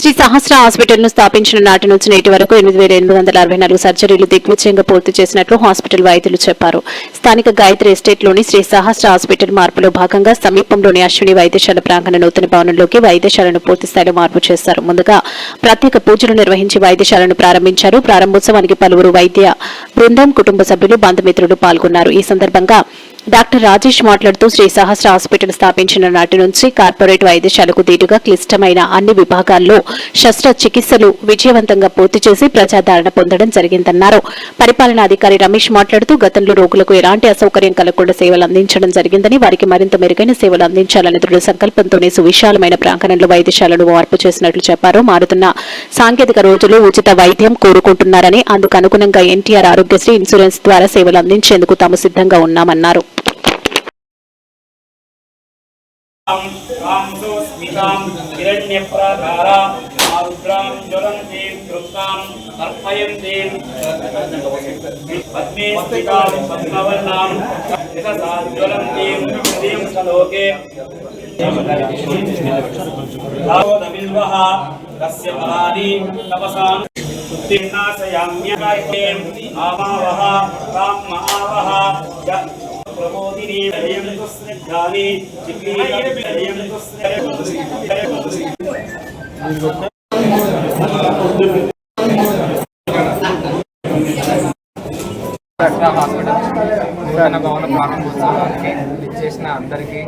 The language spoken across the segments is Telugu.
శ్రీ సహస్ర హాస్పిటల్ను స్థాపించిన నాటి నుంచి నేటి వరకు ఎనిమిది వేల ఎనిమిది వందల అరవై నాలుగు సర్జరీలు దిగ్విజయంగా పూర్తి చేసినట్లు హాస్పిటల్ వైద్యులు చెప్పారు. స్థానిక గాయత్రి ఎస్టేట్లోని శ్రీ సహస్ర హాస్పిటల్ మార్పులో భాగంగా సమీపంలోని అశ్విని వైద్యశాల ప్రాంగణ నూతన భవనంలోకి వైద్యశాలను పూర్తిస్థాయిలో మార్పు చేశారు. ముందుగా ప్రత్యేక పూజలు నిర్వహించి వైద్యశాలను ప్రారంభించారు. ప్రారంభోత్సవానికి పలువురు వైద్య బృందం కుటుంబ సభ్యులు బంధుమిత్రులు పాల్గొన్నారు. ఈ సందర్భంగా డాక్టర్ రాజేష్ మాట్లాడుతూ శ్రీ సహస్ర హాస్పిటల్ స్థాపించిన నాటి నుంచి కార్పొరేట్ వైద్యశాలకు దీటుగా క్లిష్టమైన అన్ని విభాగాల్లో శస్త్రచికిత్సలు విజయవంతంగా పూర్తి చేసి ప్రజాదరణ పొందడం జరిగిందన్నారు. పరిపాలనాధికారి రమేష్ మాట్లాడుతూ గతంలో రోగులకు ఎలాంటి అసౌకర్యం కలగకుండా సేవలు అందించడం జరిగిందని వారికి మరింత మెరుగైన సేవలు అందించాలని దృఢ సంకల్పంతోనే సువిశాలమైన ప్రాంగణంలో వైద్యశాలను మార్పు చేసినట్లు చెప్పారు. మారుతున్న సాంకేతిక రోజుల్లో ఉచిత వైద్యం కోరుకుంటున్నారని అందుకు అనుగుణంగా ఎన్టీఆర్ ఆరోగ్యశ్రీ ఇన్సూరెన్స్ ద్వారా సేవలు అందించేందుకు తాము సిద్ధంగా ఉన్నామన్నారు. स्मितां हिरण्यप्राधारां आरुद्रां ज्वलन्तीं कृत्ताम् अर्पयन्तीं। पद्मे स्थितां पद्मवर्णां यतसा ज्वलन्तीं श्रीं सलोके मिल्वः तस्य फलानि तपसान् उत्तीर्णाशयाम्यकायेम् आमावः तां महावः ప్రమోదిని దయంతు స్నిగ్ధాని చిక్లీకం దయంతు దసరా నూతన భవన ప్రారంభోత్సవానికి ఇచ్చేసిన అందరికీ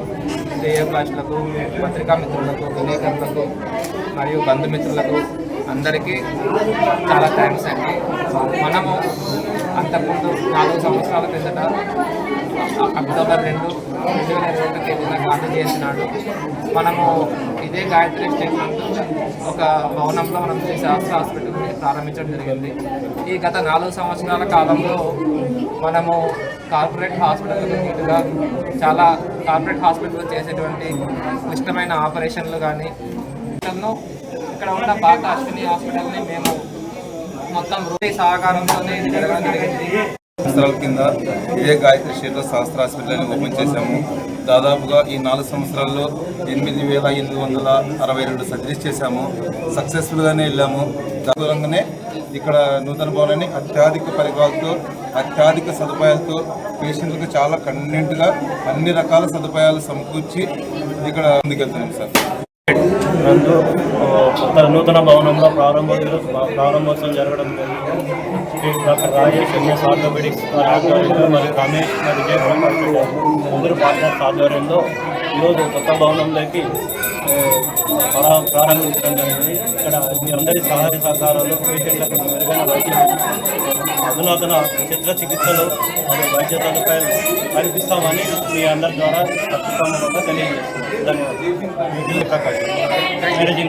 శ్రేయోభిలాషులకు పత్రికా మిత్రులకు విలేకరులకు మరియు బంధుమిత్రులకు అందరికీ చాలా థ్యాంక్స్ అండి మనము ఇంతకుముందు నాలుగు సంవత్సరాల కిందట అక్టోబర్ రెండు రెండు వేల ఇరవై ఒకటి తేదీన గాంధీ చేసినాడు మనము ఇదే గాయత్రి స్టేట్ ఒక భవనంలో మనం శ్రీ శాస్త్ర హాస్పిటల్ని ప్రారంభించడం జరిగింది. ఈ గత నాలుగు సంవత్సరాల కాలంలో మనము కార్పొరేట్ హాస్పిటల్కి నీటుగా చాలా కార్పొరేట్ హాస్పిటల్ చేసేటువంటి క్లిష్టమైన ఆపరేషన్లు కానీ ఇక్కడ ఉన్న పాత అశ్విని హాస్పిటల్ని మేము మొత్తం రూపీ సహకారంతోనే ఇది జరగడం జరిగింది. సంవత్సరాల కింద ఇదే గాయత్రి క్షేత్ర శాస్త్ర హాస్పిటల్ని ఓపెన్ చేశాము. దాదాపుగా ఈ నాలుగు సంవత్సరాల్లో ఎనిమిది వేల ఎనిమిది వందల అరవై రెండు సర్జరీస్ చేశాము. సక్సెస్ఫుల్గానే వెళ్ళాము. దాదాపుగానే ఇక్కడ నూతన భవనాన్ని అత్యాధిక పరికరాలతో అత్యాధిక సదుపాయాలతో పేషెంట్లకు చాలా కన్వీనియంట్గా అన్ని రకాల సదుపాయాలు సమకూర్చి ఇక్కడ ముందుకెళ్తున్నాం సార్. నందు నూతన భవనంలో ప్రారంభ ప్రారంభోత్సవం జరగడం జరిగింది. డాక్టర్ రాజేష్ ఎంఎస్ ఆర్థోపెడిక్స్ గారి ఆధ్వర్యంలో మరియు రమేష్ మరియు విజయప్రకాష్ ముగ్గురు పార్ట్నర్స్ ఆధ్వర్యంలో ఈరోజు కొత్త భవనంలోకి ఆ, ప్రారంభించడం జరిగింది. ఇక్కడ మీ అందరి సహాయ సహకారాలు పేషెంట్లకు మెరుగైన వైద్యం అధునాతన చిత్రచికిత్సలు మరియు వైద్య సదుపాయాలు కల్పిస్తామని మీ అందరి ద్వారా ఖచ్చితంగా తెలియజేస్తున్నాను ధన్యవాదాలు. మేనేజింగ్